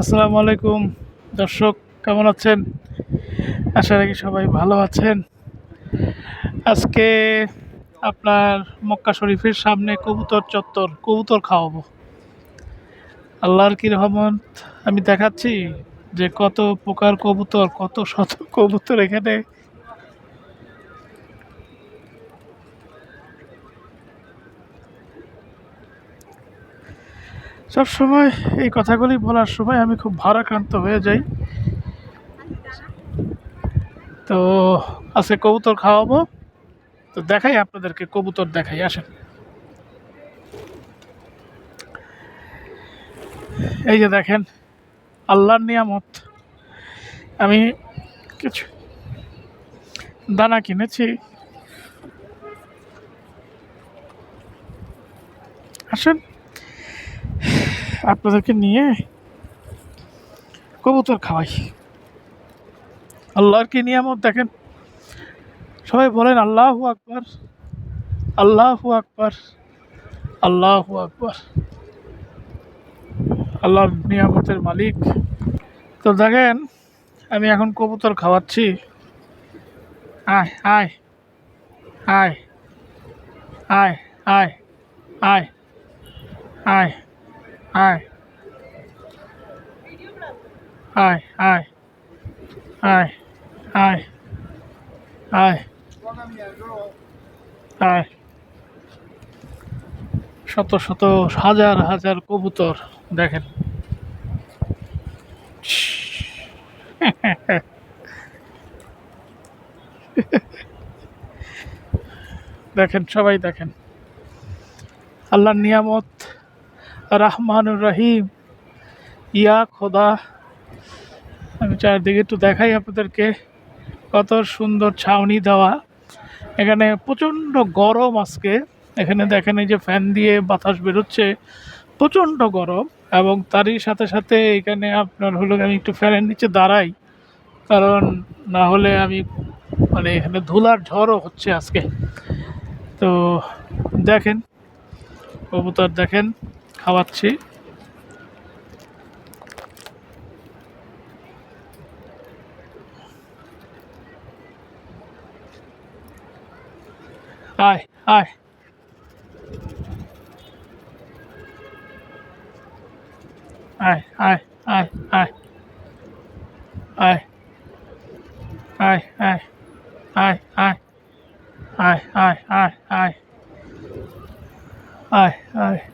আসসালামু আলাইকুম। দর্শক, কেমন আছেন? আশা রাখি সবাই ভালো আছেন। আজকে আপনার মক্কা শরীফের সামনে কবুতর চত্বর, কবুতর খাওয়াবো। আল্লাহর কি রহমত? আমি দেখাচ্ছি যে কত প্রকার কবুতর, কত শত কবুতর এখানে সব সময় এই কথাগুলি বলার সময় আমি খুব ভারাক্রান্ত হয়ে যাই। তো আজকে কবুতর খাওয়াবো। তো দেখাই আপনাদেরকে, কবুতর দেখাই, আসেন। এই যে দেখেন, আল্লাহর নিয়ামত। আমি কিছু দানা কিনেছি। আসেন। আপনাদেরকে নিয়ে কবুতর খাওয়াই। আল্লাহর কি নিয়ামত দেখেন? সবাই বলেন, আল্লাহু আকবার, আল্লাহ আকবার আল্লাহ আকবার। আল্লাহর নিয়ামতের মালিক। তো দেখেন, আমি এখন কবুতর খাওয়াচ্ছি। আয় আয় আয় আয় আয় আয় আয় আয় আয় আয় আয় আয় আয় আয় শত শত, হাজার হাজার কবুতর, দেখেন। দেখেন, সবাই দেখেন। আল্লাহর নিয়ামত রাহমানুর রহিম। ইয়া খোদা। আমি চারদিকে একটু দেখাই আপনাদেরকে। কত সুন্দর ছাউনি দেওয়া। এখানে প্রচণ্ড গরম আজকে। এখানে দেখেন এই যে ফ্যান দিয়ে বাতাস বেরোচ্ছে। প্রচণ্ড গরম এবং তারই সাথে সাথে এখানে আপনার হলো আমি একটু ফ্যানের নিচে দাঁড়াই। কারণ না হলে আমি মানে এখানে ধুলার ঝড়ও হচ্ছে আজকে। তো দেখেন, কবুতর দেখেন। খাওয়াচ্ছি। আয় আয়। আয় আয় আয় আয়। আয় আয় আয় আয় আয়। আয় আয়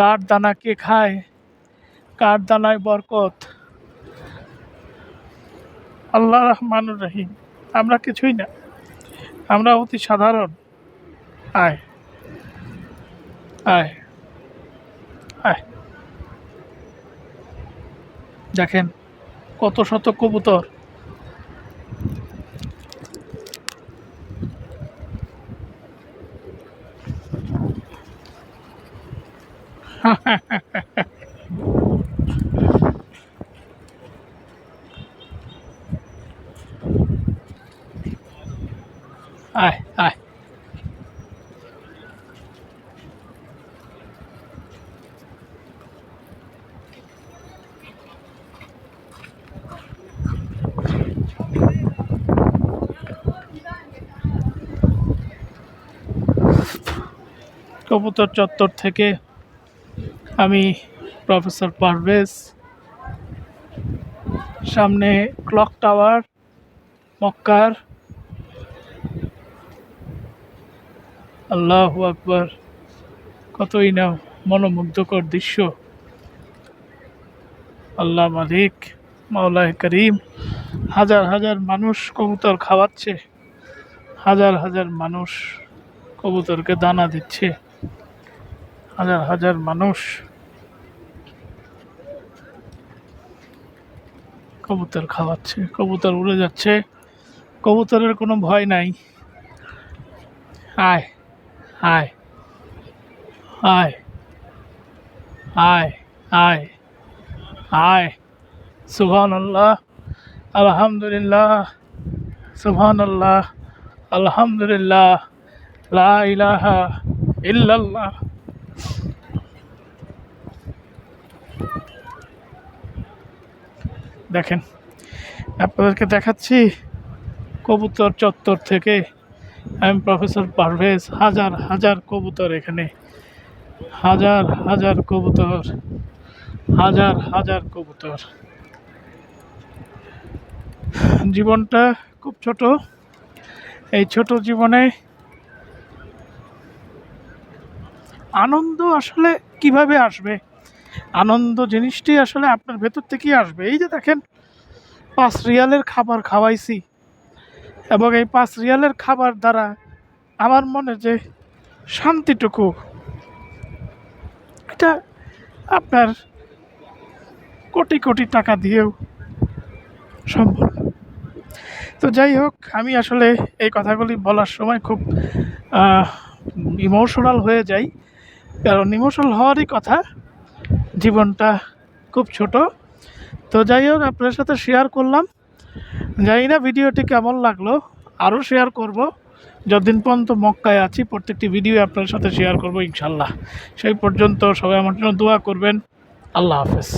কার দানা কে খায়? কার দানায় বরকত? আল্লাহ রহমানুর রহিম। আমরা কিছুই না। আমরা অতি সাধারণ। আয়। আয়। আয়। দেখেন, কত শত কবুতর আয় আয়। কবুতর চত্বর থেকে আমি প্রফেসর পারভেজ। সামনে ক্লক টাওয়ার, মক্কার। আল্লাহ আকবার, কতই না মনোমুগ্ধকর দৃশ্য। আল্লাহ মালিক, মাওলায় করিম, হাজার হাজার মানুষ কবুতর খাওয়াচ্ছে। হাজার হাজার মানুষ কবুতরকে দানা দিচ্ছে। হাজার হাজার মানুষ কবুতর খাওয়াচ্ছে। কবুতর উড়ে যাচ্ছে। কবুতরের কোনো ভয় নাই। আয় আয় আয় আয় আয় আয়। সুবহান আল্লাহ আলহামদুলিল্লাহ সুবহান আল্লাহ আলহামদুলিল্লাহ, লা ইলাহা ইল্লাল্লাহ। দেখেন, আপনাদেরকে দেখাচ্ছি কবুতর চত্বর থেকে। আমি প্রফেসর পারভেজ, হাজার হাজার কবুতর এখানে। হাজার হাজার কবুতর, হাজার হাজার কবুতর। জীবনটা খুব ছোট। এই ছোট জীবনে আনন্দ আসলে কীভাবে আসবে? আনন্দ জিনিসটি আসলে আপনার ভেতর থেকেই আসবে। এই যে দেখেন, পাঁচ রিয়ালের খাবার খাওয়াইছি এবং এই পাঁচ রিয়ালের খাবার দ্বারা আমার মনে যে শান্তিটুকু, এটা আপনার কোটি কোটি টাকা দিয়েও সম্ভব। তো যাই হোক, আমি আসলে এই কথাগুলি বলার সময় খুব ইমোশনাল হয়ে যাই। কারণ ইমোশনাল হওয়ারই কথা জীবনটা খুব ছোট। তো যাই হোক আপনার সাথে শেয়ার করলাম। জানি না ভিডিওটি কেমন লাগল আরও শেয়ার করব। যতদিন পর্যন্ত মক্কায় আছি, প্রত্যেকটি ভিডিও আপনার সাথে শেয়ার করব ইনশাল্লাহ। সেই পর্যন্ত সবাই আমার জন্য দোয়া করবেন। আল্লাহ হাফেজ।